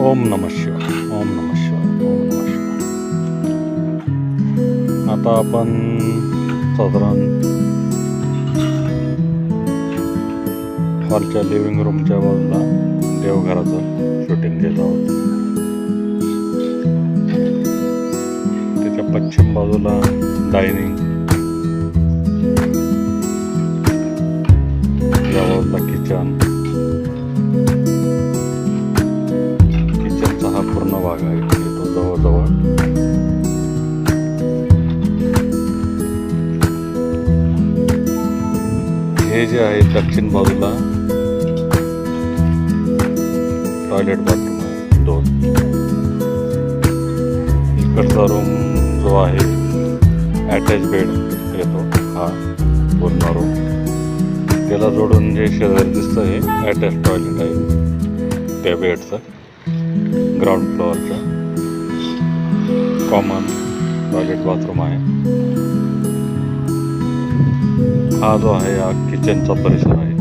ओम नम शिवाय ओम नम शिवाय ओम नम शिवाय। आता आपण साधारण हॉलच्या लिव्हिंग रूमच्या बाजूला देवघराचं शूटिंग घेत आहोत त्याच्या पश्चिम बाजूला डायनिंग किचन जे आहे दक्षिण बाजूला टॉयलेट बाथरूम आहे दोन. इकडचा रूम जो आहे अटॅच बेड येतो हा पूर्ण रूम त्याला जोडून जे शेजारी दिसतं हे अटॅच टॉयलेट आहे. त्या बेडचं ग्राउंड फ्लोअरचं कॉमन टॉयलेट बाथरूम आहे. हा जो आहे हा किचनचा परिसर आहे.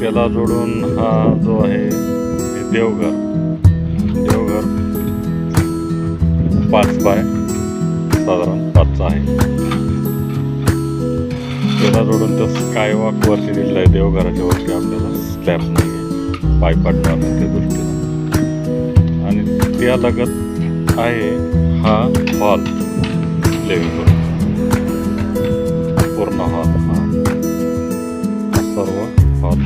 त्याला जोडून हा जो आहे देवघर. देवघर पाच बाय साधारण पाचचा आहे. त्याला जोडून तो स्कायवॉक वरती दिलेला आहे देवघराच्या वरती. आपल्याला स्लॅब नाही पाय पाडणार त्या दृष्टीनं. आणि त्या लगत आहे. हा हॉल लिव्हिंग रूम पूर्ण हॉल हा. सर्व हॉल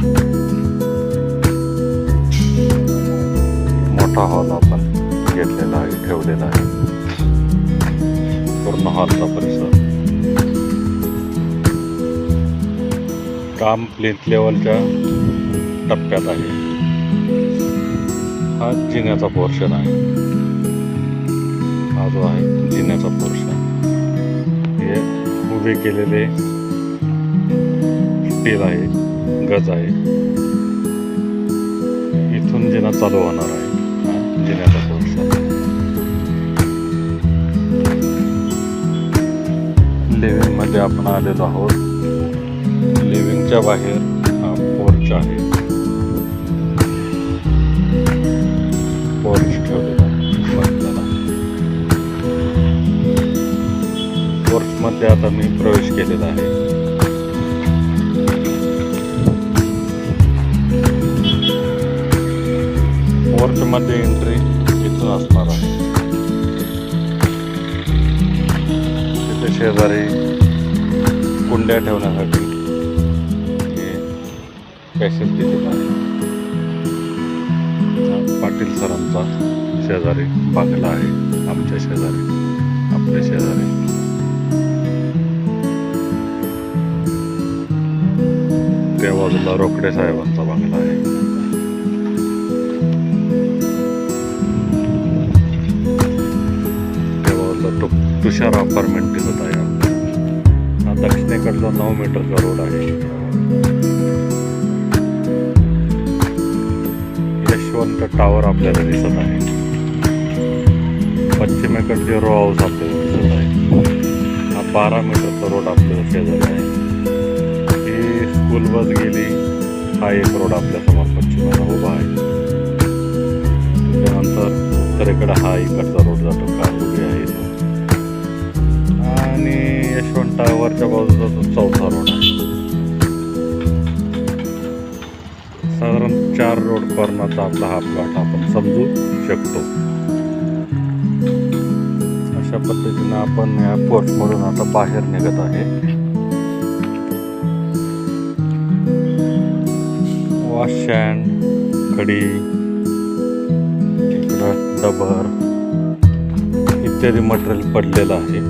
मोठा हॉल आपण घेतलेला आहे ठेवलेला आहे. पूर्ण हॉलचा परिसर. काम प्लेथ लेवलच्या टप्प्यात आहे. हा जिन्याचा पोर्शन आहे. हा जो आहे जिन्याचा पोर्शन हे उभे केलेले स्टील आहे गज आहे. इथून जिना चालू होणार आहे जिन्याचा पोर्शन लिव्हिंगमध्ये आपण आलेलो आहोत. लिव्हिंगच्या बाहेर हा पोर्च आहे. आता मी प्रवेश केलेला आहे. मध्ये एंट्री इथून असणार आहे. तिथे शेजारी कुंड्या ठेवण्यासाठी हे पॅसेज दिलेलं आहे. पाटील सरांचा शेजारी बांगला आहे. आमच्या शेजारी आपल्या शेजारी. बाजूला रोकडे साहेबांचा बंगला आहे तुषार अपार्टमेंट दिसत आहे हा दक्षिणेकडचा नऊ मीटरचा रोड आहे यशवंत टावर आपल्याला दिसत आहे पश्चिमेकडचे रो हाऊस आपल्याला दिसत आहे हा बारा मीटरचा रोड आपल्याला शेजारी आहे स्कूल बस गेली. हा एक रोड आपल्यासमोर पश्चिमेला उभा आहे. त्यानंतर उत्तरेकडे हा इकडचा रोड जातो कार उभी आहे तो. आणि यशवंत टावरच्या बाजूचा तो चौथा रोड आहे. साधारण चार रोड कॉर्नरचा आपला हा प्लॉट आपण समजू शकतो. अशा पद्धतीनं आपण या पोर्टमधून आता बाहेर निघत आहे. शेण खडी डबर इत्यादी मटेरियल पडलेलं आहे.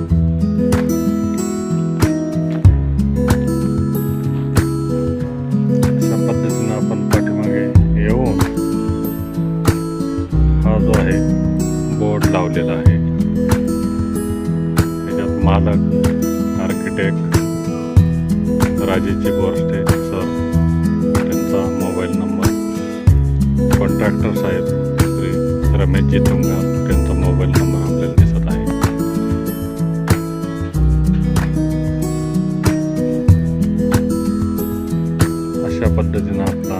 अशा पद्धतीनं आपण पाठीमागे येऊन हा जो आहे बोर्ड लावलेला आहे. त्याच्यात मालक आर्किटेक्ट राजेची बोरस्टे कॉन्ट्रॅक्टर साहेब श्री रमेशजी तुंगार त्यांचा मोबाईल नंबर आपल्याला दिसत आहे. अशा पद्धतीनं आपला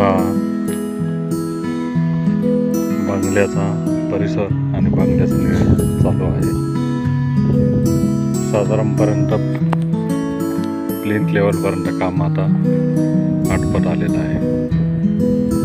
हा बंगल्याचा परिसर आणि बंगल्याचं नियोजन चालू आहे. साधारणपर्यंत प्लेन लेवलपर्यंत काम आता आटपत आलेलं आहे. Thank you.